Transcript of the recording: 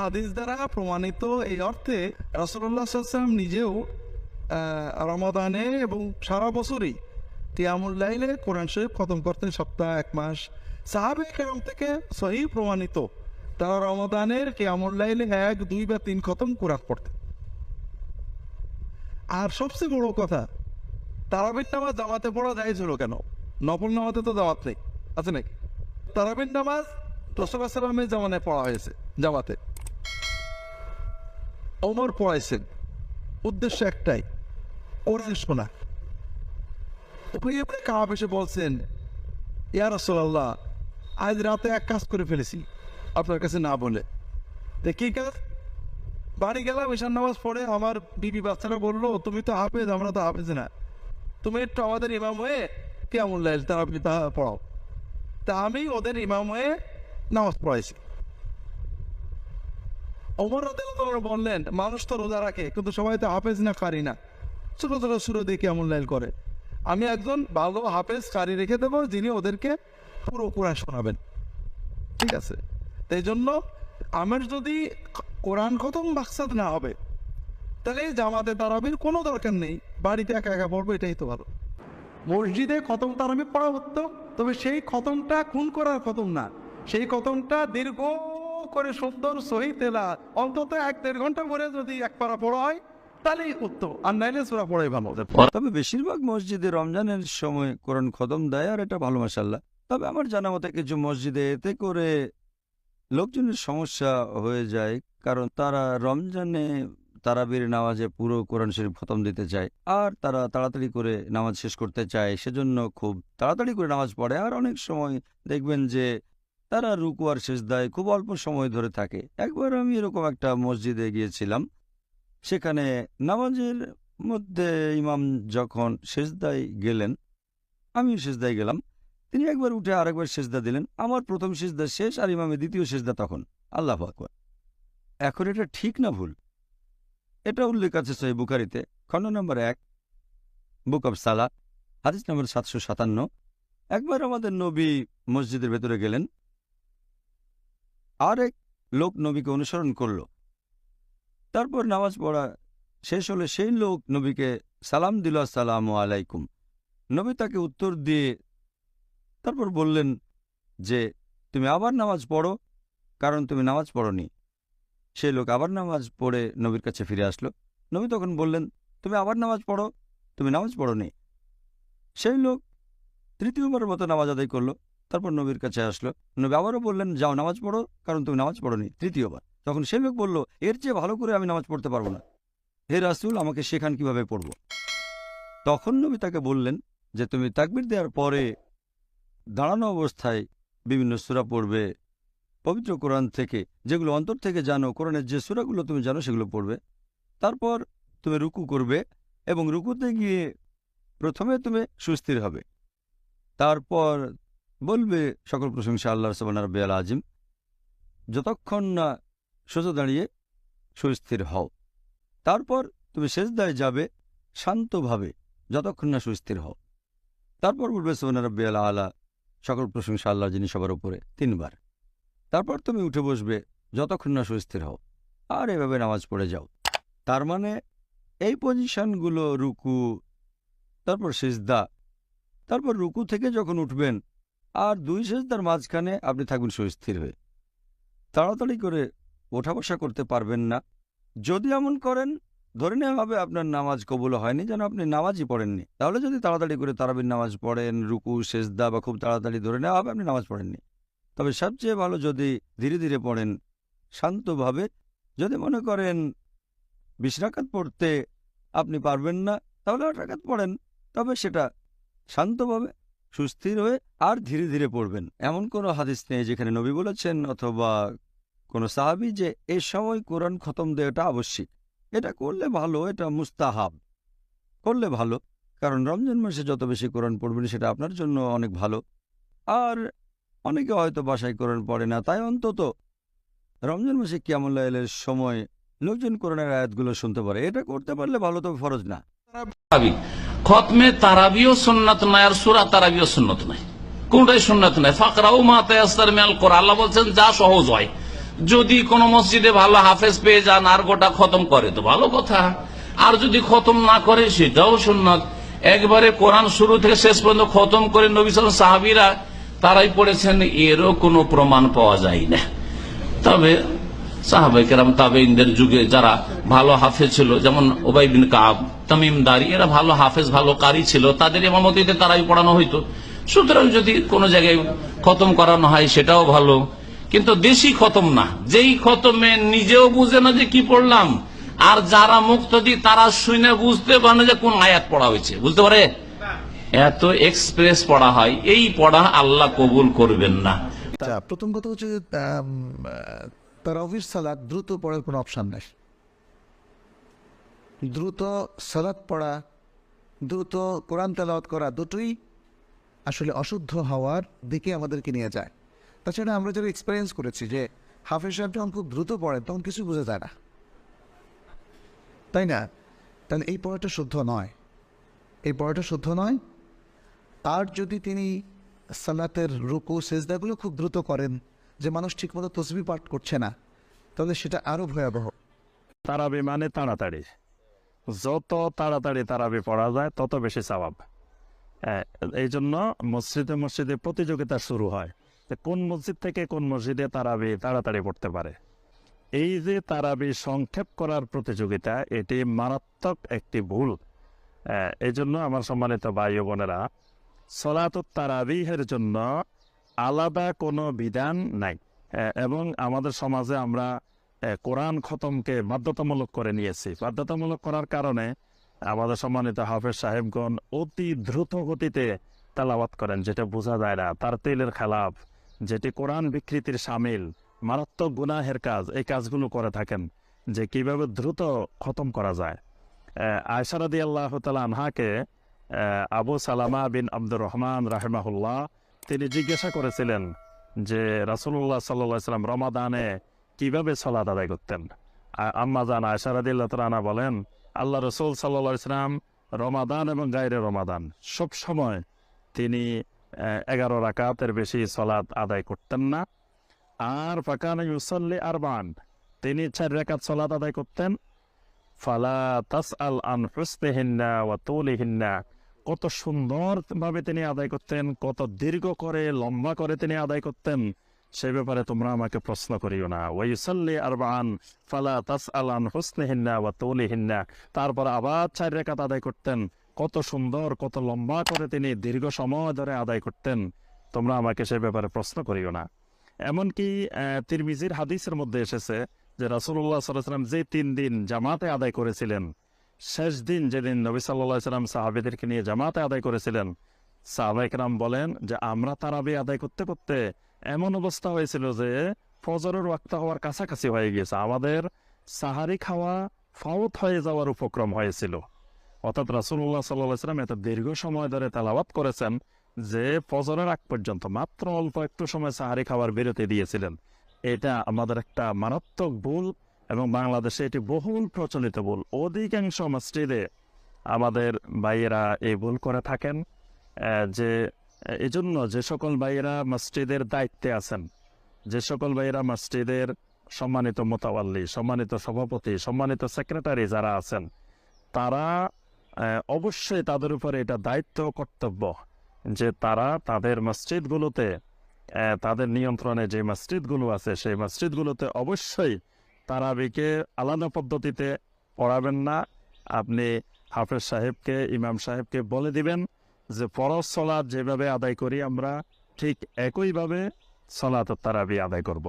হাদিস দ্বারা প্রমাণিত এই অর্থে রসল্লাহাম নিজেও রমাদানে এবং সারা বছরই তিয়ামুল্লাইলে কোরআন শরীফ খতম করতেন সপ্তাহ, এক মাস। সাহাবে কেরম থেকে সহি প্রমাণিত তারা রমাদানের কিয়ামুল্লাইলে এক, দুই বা তিন খতম কোরআন পড়তেন। আর সবচেয়ে বড় কথা, তারাবির নামাজ জামাতে পড়া যায় ছিল কেন? নফল নামাজে তো জামাত নেই, আছে নাকি? তারাবির নামাজ রসুল্লাহ সাল্লামের জামানায় পড়া হয়েছে, জামাতে। ওমর পড়াইছেন। উদ্দেশ্য একটাই, কোরআন শোনা। ওই আপনি কাপ এসে বলছেন, ইয়া রসোল্লাহ আজ রাতে এক কাজ করে ফেলেছি, আপনার কাছে না বলে। তো কি কাজ। বাড়ি গেলাম, ঈশান নামাজ পড়ে আমার বিবি বাচ্চারা বলল, তুমি তো হাফেজ, আমরা তো হাফেজ না। তুমি একটু আমাদের ইমাম হয়ে কেমন লাইল তারা তা পড়াও। তা আমি ওদের ইমাম হয়ে নামাজ পড়াইছি। বললেন, মানুষ তো রোজা রাখে, কিন্তু সবাই তো হাফেজ না কারি না। ছোট ছোট সুরে দিয়ে কেমন লাইল করে? আমি একজন ভালো হাফেজ কারি রেখে দেবো, যিনি ওদেরকে পুরো কোরআন শোনাবেন। ঠিক আছে? তাই জন্য আমার যদি কোরআন খতম বাকসাদ না হবে, তাহলে জামাতে তারাবির কোনো দরকার নেই। বাড়িতে একা একা পড়ব, এটাই তো ভালো। মসজিদে খতম তারাবি পড়া হতো, তবে সেই খতমটা খুন করার খতম না। সেই খতমটা দীর্ঘ করে সুন্দর সহি অন্তত এক দেড় ঘণ্টা করে যদি এক পারা পড়া হয়, তাহলেই উত্তম। আর নাইলে সুরা পড়াই ভালো। তবে বেশিরভাগ মসজিদে রমজানের সময় কোরআন খতম দেয়, আর এটা ভালো মাসাল্লাহ তবে আমার জানা মতে কিছু মসজিদে এতে করে লোকজনের সমস্যা হয়ে যায়, কারণ তারা রমজানে তারাবির নামাজে পুরো কোরআন শরীফ খতম দিতে চায়, আর তারা তাড়াতাড়ি করে নামাজ শেষ করতে চায়, সেজন্য খুব তাড়াতাড়ি করে নামাজ পড়ে। আর অনেক সময় দেখবেন যে তারা রুকু আর সেজদায় খুব অল্প সময় ধরে থাকে। একবার আমি এরকম একটা মসজিদে গিয়েছিলাম। সেখানে নামাজের মধ্যে ইমাম যখন সেজদায় গেলেন আমি সেজদায় গেলাম। তিনি একবার উঠে আরেকবার সেজদা দিলেন। আমার প্রথম সেজদা শেষ আর ইমামের দ্বিতীয় সেজদা তখন। আল্লাহ আকবর। এখন এটা ঠিক না ভুল? এটা উল্লেখ আছে সহি বুখারিতে, খণ্ড নম্বর এক, বুক অব সালা, হাদিস নম্বর সাতশো সাতান্ন। একবার আমাদের নবী মসজিদের ভেতরে গেলেন। আর এক লোক নবীকে অনুসরণ করল। তারপর নামাজ পড়া শেষ হলে সেই লোক নবীকে সালাম দিল, আসসালামু আলাইকুম। নবী তাকে উত্তর দিয়ে তারপর বললেন যে, তুমি আবার নামাজ পড়ো, কারণ তুমি নামাজ পড়নি। সেই লোক আবার নামাজ পড়ে নবীর কাছে ফিরে আসলো। নবী তখন বললেন, তুমি আবার নামাজ পড়ো, তুমি নামাজ পড়নি। সেই লোক তৃতীয়বারের মতো নামাজ আদায় করল। তারপর নবীর কাছে আসলো। নবী আবারও বললেন, যাও, নামাজ পড়ো, কারণ তুমি নামাজ পড়নি। তৃতীয়বার। তখন সেই লোক বলল, এর চেয়ে ভালো করে আমি নামাজ পড়তে পারব না। হে রাসুল, আমাকে শেখান কীভাবে পড়ব? তখন নবী তাকে বললেন যে, তুমি তাকবির দেওয়ার পরে দাঁড়ানো অবস্থায় বিভিন্ন সুরা পড়বে। পবিত্র কোরআন থেকে যেগুলো অন্তর থেকে জানো, কোরআনের যে সুরাগুলো তুমি জানো, সেগুলো পড়বে। তারপর তুমি রুকু করবে এবং রুকুতে গিয়ে প্রথমে তুমি সুস্থির হবে। তারপর বলবে, সকল প্রশংসা আল্লাহ সবান রব্বে আল আজিম যতক্ষণ না সোজা দাঁড়িয়ে সুস্থির হও, তারপর তুমি শেষদায় যাবে শান্তভাবে, যতক্ষণ না সুস্থির হও। তারপর বলবে সোনা রব্বি আলা আলা সকল প্রশংসা আল্লাহ, যিনি সবার উপরে তিনবার। তারপর তুমি উঠে বসবে, যতক্ষণ না সুস্থির হও, আর এভাবে নামাজ পড়ে যাও। তার মানে এই পজিশনগুলো রুকু, তারপর সেজদা, তারপর রুকু থেকে যখন উঠবেন আর দুই সেজদার মাঝখানে আপনি থাকবেন সুস্থির হয়ে। তাড়াতাড়ি করে ওঠা বসা করতে পারবেন না। যদি এমন করেন, ধরে নেওয়া হবে আপনার নামাজ কবুল হয়নি, যেন আপনি নামাজই পড়েননি। তাহলে যদি তাড়াতাড়ি করে তারাবির নামাজ পড়েন, রুকু, সেজদা বা খুব তাড়াতাড়ি ধরে নেওয়া হবে আপনি নামাজ পড়েননি। তবে সবচেয়ে ভালো যদি ধীরে ধীরে পড়েন, শান্তভাবে যদি মনে করেন বিশ রাকাত পড়তে আপনি পারবেন না, তাহলে আট পড়েন। তবে সেটা শান্তভাবে সুস্থির হয়ে আর ধীরে ধীরে পড়বেন। এমন কোনো হাদিস নেই যেখানে নবী বলেছেন অথবা কোনো সাহাবি যে এ সময় কোরআন খতম দেওয়াটা আবশ্যিক। এটা করলে ভালো, এটা মুস্তাহাব। করলে ভালো, কারণ রমজান মাসে যত বেশি কোরআন পড়বেন সেটা আপনার জন্য অনেক ভালো। আর অনেকে হয়তো বাসায় কোরআন পড়ে না, তাই অন্তত রমজান মাসে কিয়ামুল্লাহের সময় লোকজন কোরআনের আয়াতগুলো শুনতে পারে। এটা করতে পারলে ভালো তবে ফরজ না। খতমে তারাবিও সুন্নাত নাই আর সুরা তারাবিও সুন্নত নাই। কোনটাই সুন্নাত নাই? ফাকরাও মা তায়াস্তার মিনাল কোরআন। আল্লাহ বলছেন, যা সহজ হয়। যদি কোন মসজিদে ভালো হাফেজ পেয়ে যান, আর গোটা খতম করে তো ভালো কথা। আর যদি খতম না করে, সেটাও সুন্নত। একবারে কোরআন শুরু থেকে শেষ পর্যন্ত খতম করে নবী সাল সাহাবিরা তারাই পড়েছেন, এরও কোনো প্রমাণ পাওয়া যায় না তবে সাহাবাইকেরাম তাবেইনদের যুগে যারা ভালো হাফেজ ছিল, যেমন ওবাই বিন কাব তামিম দারি এরা ভালো হাফেজ, ভালো কারি ছিল, তাদের ইমামতিতে তারাই পড়ানো হইতো। সুতরাং যদি কোনো জায়গায় খতম করানো হয়, সেটাও ভালো। কিন্তু বেশি খতম না। যেই খতমে নিজেও বুঝে না যে কি পড়লাম। আর যারা মুক্তদি, তারা শুনে বুঝতে পারে যে কোন আয়াত পড়া হয়েছে। বুঝতে পারে? এত এক্সপ্রেস পড়া হয়। এই পড়া আল্লাহ কবুল করবেন না। আচ্ছা প্রথম কথা হচ্ছে তারাবির সালাদ দ্রুত পড়ার কোনো অপশান নেই। দ্রুত সালাদ পড়া, দ্রুত কোরআন তেলাওয়াত করা দুটোই আসলে অশুদ্ধ হওয়ার দিকে আমাদেরকে নিয়ে যায়। তাছাড়া আমরা যারা এক্সপিরিয়েন্স করেছি যে হাফেজ সাহেব যখন খুব দ্রুত পড়েন, তখন কিছু বোঝা যায় না। তাই না? তাহলে এই পড়াটা শুদ্ধ নয়। এই পড়াটা শুদ্ধ নয়। আর যদি তিনি সালাতের রুকু, সেজদাগুলো খুব দ্রুত করেন যে মানুষ ঠিকমতো তসবি পাঠ করছে না, তাহলে সেটা আরও ভয়াবহ। তারাবি মানে তাড়াতাড়ি। যত তাড়াতাড়ি তারাবি পড়া যায়, তত বেশি স্বভাব এই জন্য মসজিদে মসজিদে প্রতিযোগিতা শুরু হয় কোন মসজিদ থেকে কোন মসজিদে তারাবি তাড়াতাড়ি পড়তে পারে। এই যে তারাবি সংক্ষেপ করার প্রতিযোগিতা, এটি মারাত্মক একটি ভুল। এই জন্য আমার সম্মানিত ভাই বোনেরা সলাত তারাবিহের জন্য আলাদা কোনো বিধান নাই। এবং আমাদের সমাজে আমরা কোরআন খতমকে বাধ্যতামূলক করে নিয়েছি। বাধ্যতামূলক করার কারণে আমাদের সম্মানিত হাফেজ সাহেবগণ অতি দ্রুত গতিতে তালাবাত করেন, যেটা বোঝা যায় না। তার তেলের খেলাফ, যেটি কোরআন বিকৃতির সামিল, মারাত্মক গুনাহের কাজ, এই কাজগুলো করে থাকেন, যে কীভাবে দ্রুত খতম করা যায়। আয়সারাদি আল্লাহ তালা আনহাকে আবু সালামা বিন আব্দুর রহমান রাহেমাহুল্লাহ তিনি জিজ্ঞাসা করেছিলেন যে রাসুল্লাহ সাল্লা সাল্লাম রমাদানে কীভাবে সলাদ আদায় করতেন? আ- আম্মা জান আয়সারাদিল্লাহ তালা বলেন, আল্লাহ রসুল সাল্লা ইসলাম রমাদান এবং গায়রে রমাদান, সব সময় তিনি এগারো রাকাতের বেশি সলাদ আদায় করতেন না। আর ফাকান ইউসল্লি আরবান, তিনি চার রেখাত সলাদ আদায় করতেন। ফালা তাস আল আন হুসনেহিন্না ওয়া তুলিহিন্না কত সুন্দর ভাবে তিনি আদায় করতেন, কত দীর্ঘ করে, লম্বা করে তিনি আদায় করতেন, সে ব্যাপারে তোমরা আমাকে প্রশ্ন করিও না। ওয়াইসাল্লি আরবান ফালা তাস আল আন বা তুলিহিন্না। তারপর আবার চার রেখাত আদায় করতেন। কত সুন্দর, কত লম্বা করে তিনি দীর্ঘ সময় ধরে আদায় করতেন। তোমরা আমাকে সে ব্যাপারে প্রশ্ন করিও না। এমনকি তিরমিজির হাদিসের মধ্যে এসেছে যে রাসুল্লাহ সাল্লাম যে তিন দিন জামাতে আদায় করেছিলেন শেষ দিন যেদিন নবী সাল্লাহ সাল্লাম সাহাবিদেরকে নিয়ে জামাতে আদায় করেছিলেন সাহাবাইকরাম বলেন যে, আমরা তারাবি আদায় করতে করতে এমন অবস্থা হয়েছিল যে, ফজরের ওয়াক্ত হওয়ার কাছাকাছি হয়ে গিয়েছে। আমাদের সাহারি খাওয়া ফাউত হয়ে যাওয়ার উপক্রম হয়েছিল। অর্থাৎ রাসুল্লাহ সাল্লাহ সাল্লাম এত দীর্ঘ সময় ধরে তালাবাত করেছেন যে, ফজরের আগ পর্যন্ত মাত্র অল্প একটু সময় সাহারি খাওয়ার বিরতি দিয়েছিলেন। এটা আমাদের একটা মারাত্মক ভুল এবং বাংলাদেশে এটি বহুল প্রচলিত ভুল। অধিকাংশ মসজিদে আমাদের ভাইয়েরা এই ভুল করে থাকেন যে এই জন্য যে সকল ভাইয়েরা মসজিদের দায়িত্বে আছেন, যে সকল ভাইয়েরা মসজিদের সম্মানিত মোতাবাল্লি, সম্মানিত সভাপতি, সম্মানিত সেক্রেটারি যারা আছেন, তারা অবশ্যই তাদের উপরে এটা দায়িত্ব কর্তব্য যে তারা তাদের মসজিদগুলোতে তাদের নিয়ন্ত্রণে যে মসজিদগুলো আছে, সেই মসজিদগুলোতে অবশ্যই তারাবিকে আলাদা পদ্ধতিতে পড়াবেন না আপনি হাফেজ সাহেবকে, ইমাম সাহেবকে বলে দিবেন যে, ফরজ সলাদ যেভাবে আদায় করি আমরা, ঠিক একইভাবে সলাত তারাবি আদায় করব।